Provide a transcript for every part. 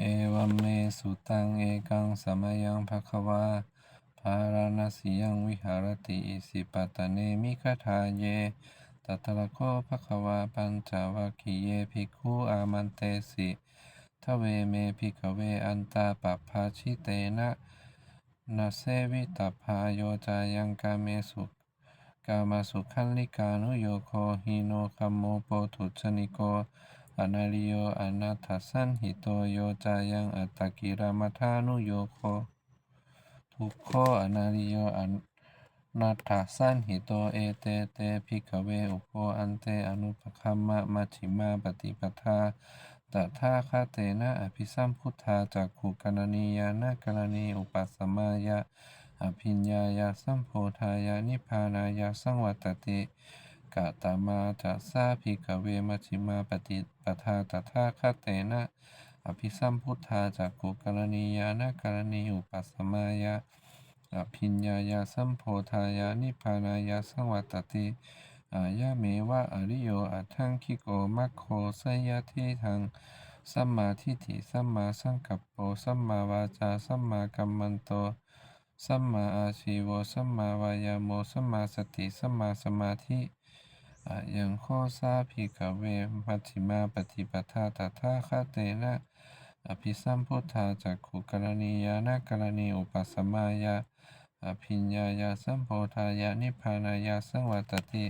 เอวัมเมสุตังเอกังสมยังภควาภาราณสียังวิหารติอิสิปตะเนมิคทาเยตัตระโคภควาปัญจวัคคีเยภิกขุอามันเตสิทเวเมภิกเวอันตาปปภาชิเตนะนาเสวิตาพาโยจายังกาเมสุกามาสุขันลิกานุโยโคหิโนคัมโมโปทุชนิโก อนาริโยอนาถสันหิโตโยจายังอัตตกิรามัทานุโยโคทุกโคอนาริโยอนาถสันหิโตเอเตเตภิกเวอุโปอันเตอนุปคัมมะมัชิมาปฏิปทาตถาคาเตนะอภิสัมพุทธาจักขุกรณียานะกรณีอุปัสมายะอภิญญายาสัมโพธายานิพานายาสังวัตติ กะตมาจัสสาภิกเวมัชิมาปฏิปทาตถาคเตนะอภิสัมพุทธาจักขุกรณียานะกรณีอุปัสมายะอภิญญายาสัมโพธายานิพานายาสังวัตติอายะเมวะอริโยอัตถังคิโกมัคโคสยทิทังสัมมาทิฏฐิสัมมาสังกัปโปสัมมาวาจาสัมมากัมมันโตสัมมาอาชีโวสัมมาวายาโมสัมมาสติสัมมาสมาธิ อะยังโคสาภิกเวมัชฌิมาปฏิปทาตถาคเตนะอภิสัมพุทธาจักขุกรณียานะกรณีอุปสมายาอภิญญายาสัมโพธายานิพพานายาสังวัตติ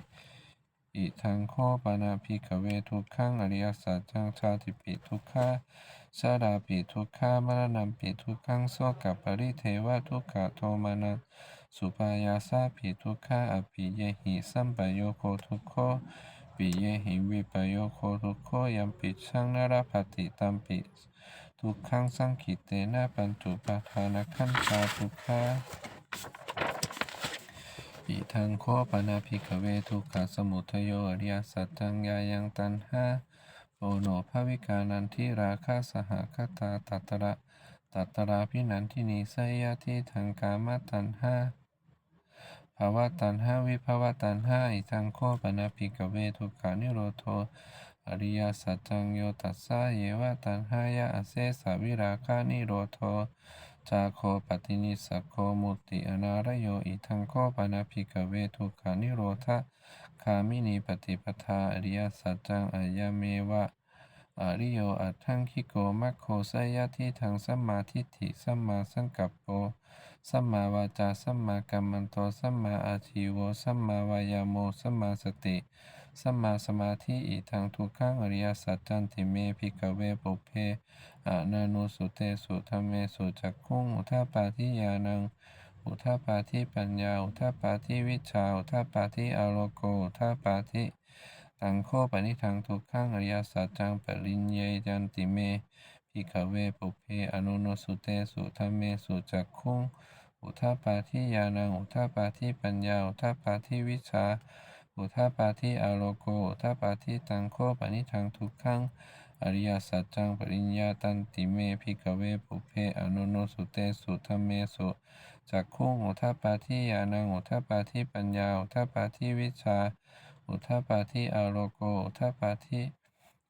อิทังโคปานาภิกเวทุกขังอริยสัจจังชาติปิทุกขาชาดาปิทุกขามรณะปิทุกขังโสกัปปริเทวทุกขโทมานะ สุปายาสาปิทุกขาอภิเยหิสัมปโยโคทุกโคปิเยหิวิปโยโคทุกโคยัมปิชังนรภัตติตัมปิทุกขังสังขิเตนะปัญจุปาทานขันธาทุกขาอิทังโคปนาภิกเวทุกขสมุทโยอริยสัจจังยายังตันหาโอโนภวิกานันทิราคาสหคตาตัตระตัตระพินันทินีไสยทิทังกามตันหา ภาวะตันห้าวิภาวะตันห้าอิทังโคปนาภิกเวทุกขานิโรโทอริยสัจจังโยตัสสะเยวะตันหายะอเสสะวิราคานิโรโทจาโคปฏินิสโคมุติอนารโยอิทังโคปนาภิกเวทุกขานิโรธาคามินีปฏิปทาอริยสัจจังอายเมวะอริโยอัตถังคิโกมัคโคสยทิทังสัมมาทิฏฐิสัมมาสังกัปโป สัมมาวาจา สัมมากัมมันโต สัมมาอาชีโวสัมมาวายาโม สัมมาสติ สัมมาสมาธิอิทังทุกขังอริยสัจจันติเมภิกเวปุเพอานานุสุเตสุธรรมเมสุจักขุงอุทาปาทิยานัง อุทาปาทิปัญญา อุทาปาทิวิชา อุทาปาทิอาโลโก อุทาปาทิตังโคปนิทังทุกขังอริยสัจจังปริญเยยันติเมภิกเวปุเพอนุโนสุเตสุธรรมเมสุจักขุง อุทาปาทิยานังอุทาปาทิปัญญาอุทาปาทิวิชาอุทาปาทิอาโลโกอุทาปาทิตังโคปนิทังทุกขังอริยสัจจังปริญญาตันติเมภิกเวปุเพอนุโนสุเตสุธรรมเมสุจักขุงอุทาปาทิยานังอุทาปาทิปัญญาอุทาปาทิวิชชาอุทาปาทิอาโลโกอุทาปาทิ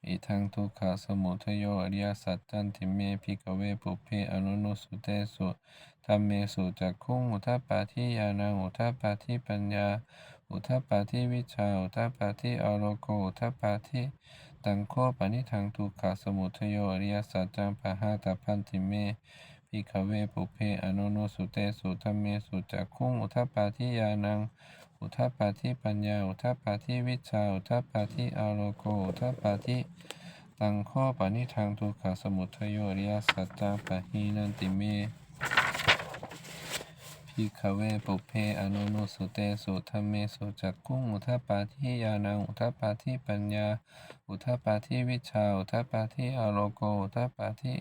อิทังทุกขสมุทโยอริยสัจจันติเมภิกเวปุเพอนุโนสุเตสุธรรมเมสุจักขุงอุทาปปาทิยานังอุทาปปาทิปัญญา อุทาปปาทิวิชาอุทาปปาทิอโลโกอุทาปปาทิตังโคปนิทังทุกขสมุทโยอริยสัจจังปะหาตาพันติเมภิกเวปุเพอนุโนสุเตสุธรรมเมสุจักขุงอุทาปาทิยานัง อุทาปาทิปัญญา อุทาปาทิวิชา อุทาปาทิอาโลโก อุทาปาทิตังข้อปนิทางทุกขสมุทโยอริยสัจจาปะหีนันติเม ภิกเวปุเพอนุโนสุเตสุธรรมเมสุจักขุงอุทปาทิยานังอุทปาทิปัญญา อุทปาทิวิชาอุทปาทิอาโลโกอุทปาทิ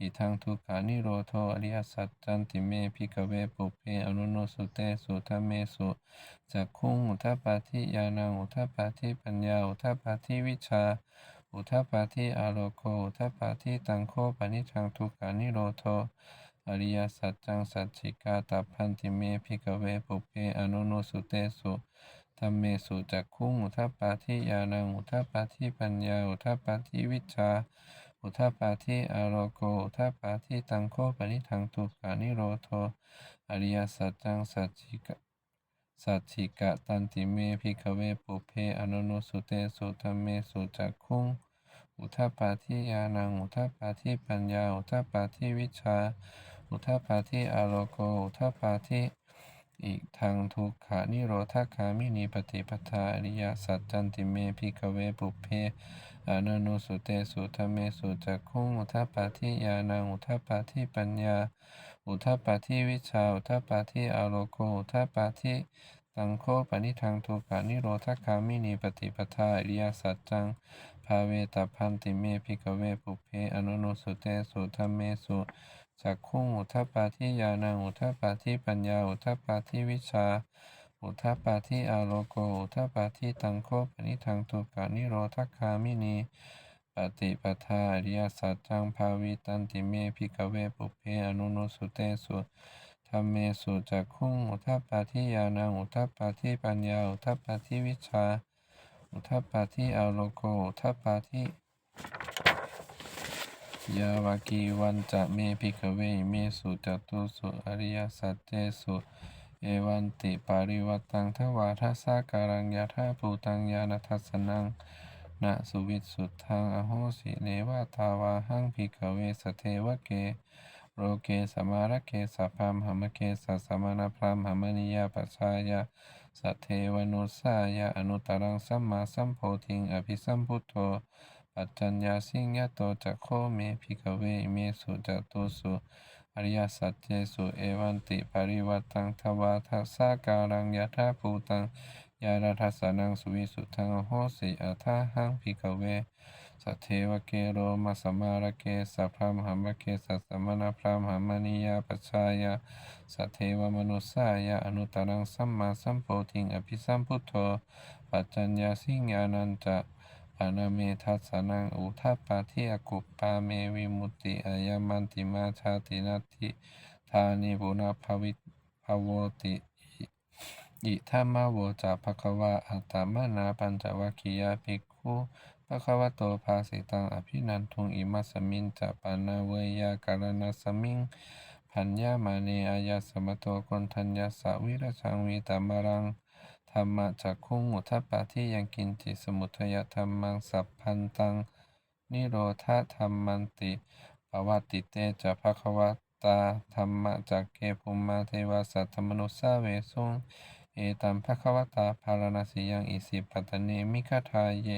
อิทังทุกขานิโรโทอริยสัจจันติเมภิกเวปุเพอนุโนสุเตสุธรรมเมสุจักขุงอุทปาทิยานังอุทปาทิปัญญา อุทปาทิวิชาอุทปาทิอาโลโกอุทปาทิตังโคปนิทังทุกขานิโรโท อริยสัจจังสัจฉิกาตาพันติเมภิกเวปุเพอนุโนสุเตสุธรรมเมสุจักขุงอุทาปาทิยานังอุทาปาทิปัญญาอุทาปาทิวิชา อุทธปปาทิอารโกอุทธปปาทิตังโคปนิทังทุกานิโรโทอริยสัจจังสัจจิกะสัจฉิกะตันติเมพิกเวปุเพอนุนุสุเตสุธรรมเมสุจักขุงอุทธปปาทิญาณังอุทธปปาทิปัญญาอุทธปปาทิวิชา อุทธปปาทิอารโกอุทธปาทิอีกทางทุกขานิโรธคามินีปฏิปทาอริยสัจจันติเมพิกเวปุเพอนุนุสุเตสุธเมสุจักขุงอุทปปาทิญาณังอุทปปาทิปัญญา อุทปปาทิวิชาอุทปาทิอารโกอุทปาทิตังโคปนิทังทุกขานิโรธคามินีปฏิปทาอริยสัจจังภาเวตาพันติเมพิกเวปุเพอนุนุสุเตสุธรรมเมสุ จักขุงอุทธปปาทิญาณังอุทธปปาทิปัญญาอุทธปปาทิวิชา อุทธปปาทิอารโกอุทธปปาทิตังโคปนิทังทุกขานิโรธคามินีปฏิปทาอริยสัจจังภาวิตันติเมพิกเวปุเพอนุนุสุเตสุธรรมเมสุจักขุงอุทธปปาทิญาณังอุทธปปาทิปัญญาอุทธปปาทิวิชา อุทธปปาทิอารโกอุทธปปาทิ ยาวากีวันจะเมพิกเวเมสุจตุสุอริยสัจเจสุเอวันติปาริวัตังทวาทัสสะการังยะธาภูตังญาณทัสสนังนะสุวิสุทธังอโหสิเนวะทาวาหังพิกเวสเทวเกโรเกสมารเกสพามหมเกสสสมณพรามหมนิยาปัชายาสัทเทวนุสายะอนุตรังสัมมาสัมโพธิงอภิสัมพุทโธ ปัจจัญญาสิงยโตจักโคเมพิกเวเมสุจตุสุอริยสัจเจสุเอวันติปาริวัตังทวาทัสสะการังยะธาภูตังญาณทัสสนังสุวิสุทังโหสิอัฏฐาหังพิกเวสัทเทวเกโรมาสมารเกสัพพามหมเกสัสมณพรามหมนิยาปัชชายาสัทเทวมนุสายะอนุตรังสัมมาสัมโพธิงอภิสัมพุทโธปัจจัญญาสิงญานันจะ ปานาเมทัสสนังอุทัปปาทิอกุปปาเมวิมุตติอายามันติมาชาตินัตถิธานิปุณภวิภวติอิทัมมาโวจาภควาอัตตมนาปัญจวัคคียาภิกขุภควโตภาสิตังอภินันทุงอิมัสมินจะปานาเวยาการณสมิงพัญญามาเนอายาสมโตคนทัญญาสาวิรชังวีตามรัง ธรรมะจักขุงอุทปปาทิยังกินจิสมุทยธรรมังสัพพันตัง นิโรธาธรรมันติปวัตติเตจะภควตาธรรมะจักเกภุมมาเทวาสัตถมนุสสาเวสุงเอตัมภควตาภารณสียังอิสิปัตเนมิคทาเย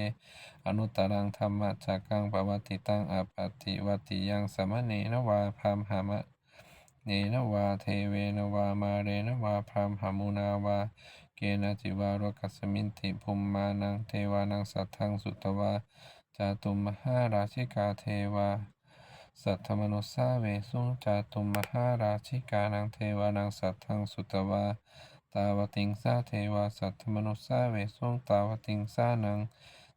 อนุตตรังธรรมะจักกังปวัตติตังอปติวัติยังสมณเนนวาพามหามะเนนวาเทเวนวามาเรนวาพรามหามุนาวา เกนะจิวารกัสมินติภุมมานังเทวานังสัทธังสุตวาจาตุมมหาราชิกาเทวา สัทธมนุสาเวสุงจาตุมมหาราชิกานังเทวานังสัทธังสุตวาตาวติงสาเทวาสัทธมนุสาเวสุงตาวติงสานัง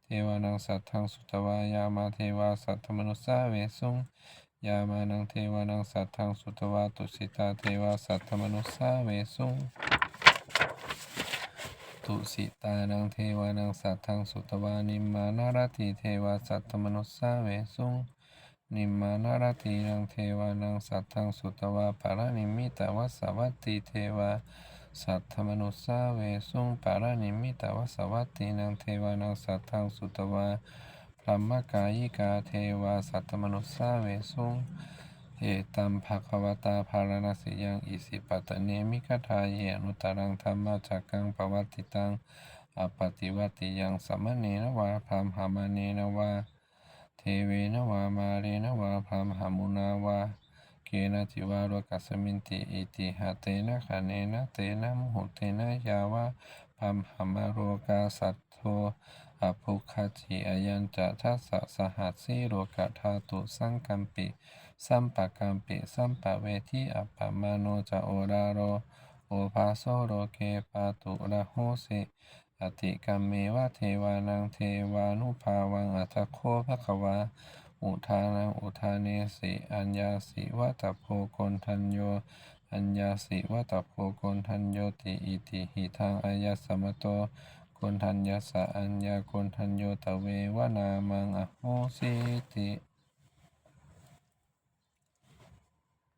เทวานังสัทธังสุตวายามาเทวาสัทธมนุสาเวสุงยามานังเทวานังสัทธังสุตวาตุสิตาเทวาสัทธมนุสสาเวสุง ตุสิตานังเทวานังสัทธังสุตวานิมานารติเทวาสัทธมนุสสาเวสุงนิมานารตินังเทวานังสัทธังสุตวาปารานิมิตวัสวัตติเทวาสัทธมนุสสาเวสุงปารานิมิตวัสวัตตินังเทวานังสัทธังสุตวาพรหมกายิกาเทวาสัทธมนุสสาเวสุง เอตัมภควตาภารณสิยังอิสิปัตเนมิคทาเยอนุตรังธรรมะจักกังปวัตติตังอปฏิวัติยังสมณเนนวาพรามหามเนนวาเทเวนวามาเรนวาพรามหามุนาวาเกนะจิวารกัสมินติอิติหะเตนะคะเนนะเตนะมุหุเตนะยาวะพรามหามโรกาสัตโทอภุคจิอยัญจะทัสสะสหัสสีโรกะธาตุสังกัมปิ สัมปะกัมปิสัมปะเวทีอัปปะมาโนจะโอราโร โอภาโซโรเกปาตุระโหสิอติกัมเมวะเทวานังเทวานุภาวังอัตโคภควาอุทานังอุทาเนสิอัญญาสิวัตโพโกนทัญโย อัญญาสิวัตโพโกนทัญโยติอิติหิทางอายสมโตโกนทัญญาสะอัญญาโกนทัญโยตะเววนามังอโหสิติ